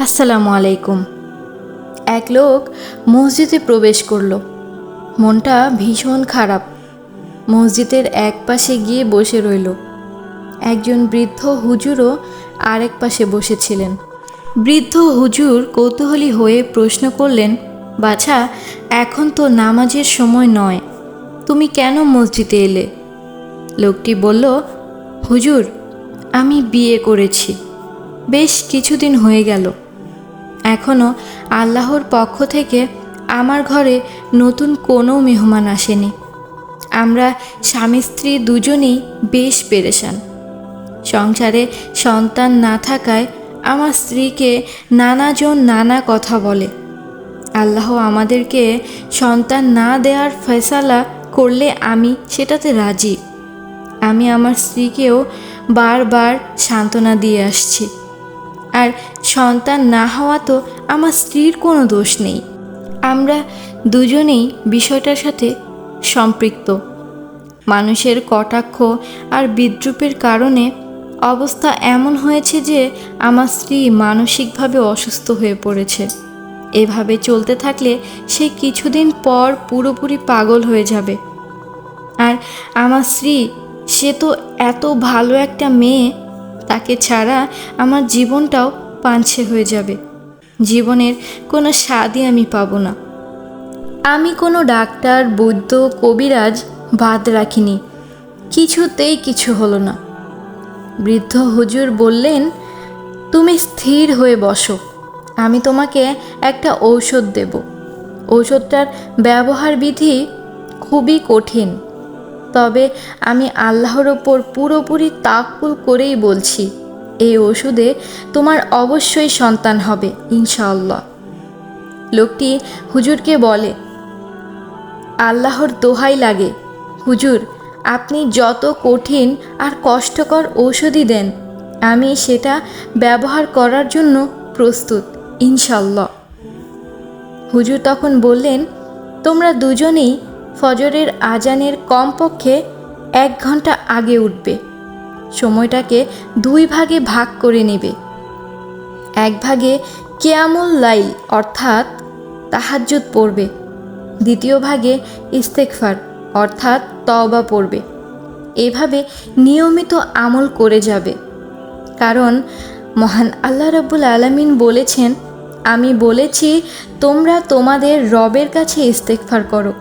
আসসালামু আলাইকুম। এক লোক মসজিদে প্রবেশ করল। মনটা ভীষণ খারাপ। মসজিদের এক পাশে গিয়ে বসে রইল। একজন বৃদ্ধ হুজুরও আরেক পাশে বসেছিলেন। বৃদ্ধ হুজুর কৌতূহলী হয়ে প্রশ্ন করলেন, বাছা, এখন তো নামাজের সময় নয়। তুমি কেন মসজিদে এলে? লোকটি বলল, হুজুর, আমি বিয়ে করেছি। বেশ কিছুদিন হয়ে গেল। এখনও আল্লাহর পক্ষ থেকে আমার ঘরে নতুন কোনো মেহমান আসেনি। আমরা স্বামী স্ত্রী দুজনেই বেশ পেরেশান। সংসারে সন্তান না থাকায় আমার স্ত্রীকে নানাজন নানা কথা বলে। আল্লাহ আমাদেরকে সন্তান না দেওয়ার ফয়সালা করলে আমি সেটাতে রাজি। আমি আমার স্ত্রীকেও বারবার সান্ত্বনা দিয়ে আসছি। আর সন্তান না হওয়া তো আমার স্ত্রীর কোনো দোষ নেই। আমরা দুজনেই বিষয়টার সাথে সম্পৃক্ত। মানুষের কটাক্ষ আর বিদ্রুপের কারণে অবস্থা এমন হয়েছে যে আমার স্ত্রী মানসিকভাবে অসুস্থ হয়ে পড়েছে। এভাবে চলতে থাকলে সে কিছুদিন পর পুরোপুরি পাগল হয়ে যাবে। আর আমার স্ত্রী, সে তো এত ভালো একটা মেয়ে তাকে ছাড়া আমার জীবনটাও পাঞ্ছে হয়ে যাবে। জীবনের কোনো স্বাদই আমি পাবো না। আমি কোনো ডাক্তার বৈদ্য কবিরাজ বাদ রাখিনি। কিছুতেই কিছু হলো না। বৃদ্ধ হুজুর বললেন, তুমি স্থির হয়ে বসো। আমি তোমাকে একটা ঔষধ দেব। ঔষধটার ব্যবহার বিধি খুবই কঠিন। তবে আমি আল্লাহর ওপর পুরোপুরি তাকুল করেই বলছি, এই ওষুধে তোমার অবশ্যই সন্তান হবে, ইনশাআল্লাহ। লোকটি হুজুরকে বলে, আল্লাহর দোহাই লাগে। হুজুর, আপনি যত কঠিন আর কষ্টকর ঔষধি দেন, আমি সেটা ব্যবহার করার জন্য প্রস্তুত ইনশাল্লাহ হুজুর তখন বললেন, তোমরা দুজনেই ফজরের আজানের কমপক্ষে এক ঘণ্টা আগে উঠবে। সময়টাকে দুই ভাগে ভাগ করে নেবে। এক ভাগে কেয়ামুল লাইল, অর্থাৎ তাহাজ্জুদ পড়বে। দ্বিতীয় ভাগে ইস্তেকফার অর্থাৎ তওবা পড়বে। এভাবে নিয়মিত আমল করে যাবে। কারণ মহান আল্লাহ রব্বুল আলমিন বলেছেন, আমি বলেছি, তোমরা তোমাদের রবের কাছে ইস্তেকফার করো।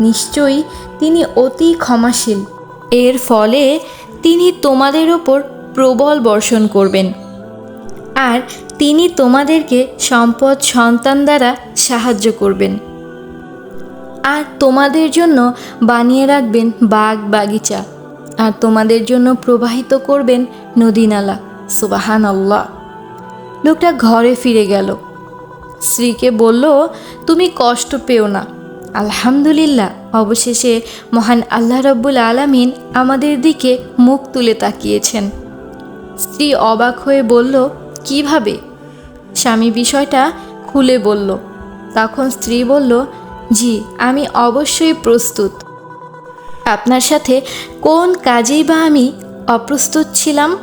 নিশ্চয়ই তিনি অতি ক্ষমাশীল। এর ফলে তিনি তোমাদের ওপর প্রবল বর্ষণ করবেন। আর তিনি তোমাদেরকে সম্পদ সন্তান দ্বারা সাহায্য করবেন। আর তোমাদের জন্য বানিয়ে রাখবেন বাগ বাগিচা। আর তোমাদের জন্য প্রবাহিত করবেন নদী নালা সুবাহান আল্লাহ লোকটা ঘরে ফিরে গেল। স্ত্রীকে বলল, তুমি কষ্ট পেও না। আলহামদুলিল্লাহ, অবশেষে মহান আল্লাহ রব্বুল আলামিন আমাদের দিকে মুখ তুলে তাকিয়েছেন। স্ত্রী অবাক হয়ে বলল, কীভাবে? স্বামী বিষয়টা খুলে বলল। তখন স্ত্রী বলল, জি, আমি অবশ্যই প্রস্তুত। আপনার সাথে কোন কাজেই বা আমি অপ্রস্তুত ছিলাম?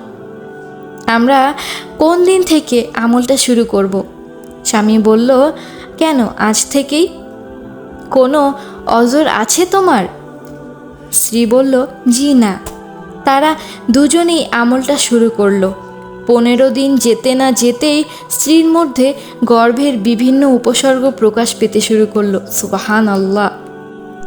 আমরা কোন দিন থেকে আমলটা শুরু করব? স্বামী বলল, কেন, আজ থেকেই কোনো অজর আছে তোমার? স্ত্রী বলল, জি না। তারা দুজনেই আমলটা শুরু করল। পনেরো দিন যেতে না যেতেই স্ত্রীর মধ্যে গর্ভের বিভিন্ন উপসর্গ প্রকাশ পেতে শুরু করল। সুবাহান আল্লাহ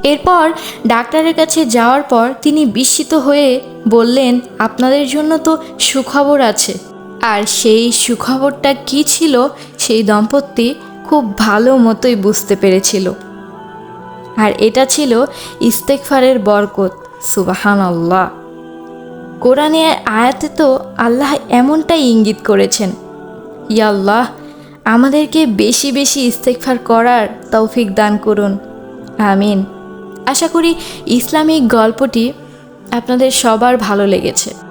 এরপর ডাক্তারের কাছে যাওয়ার পর তিনি বিস্মিত হয়ে বললেন, আপনাদের জন্য তো সুখবর আছে। আর সেই সুখবরটা কি ছিল, সেই দম্পতি খুব ভালো মতোই বুঝতে পেরেছিল। আর এটা ছিল ইস্তেকফারের বরকত সুবাহান আল্লাহ কোরআনে আয়াতে তো আল্লাহ এমনটাই ইঙ্গিত করেছেন ইয়াল্লাহ আমাদেরকে বেশি বেশি ইস্তেকফার করার তৌফিক দান করুন। আমিন। আশা করি ইসলামিক গল্পটি আপনাদের সবার ভালো লেগেছে।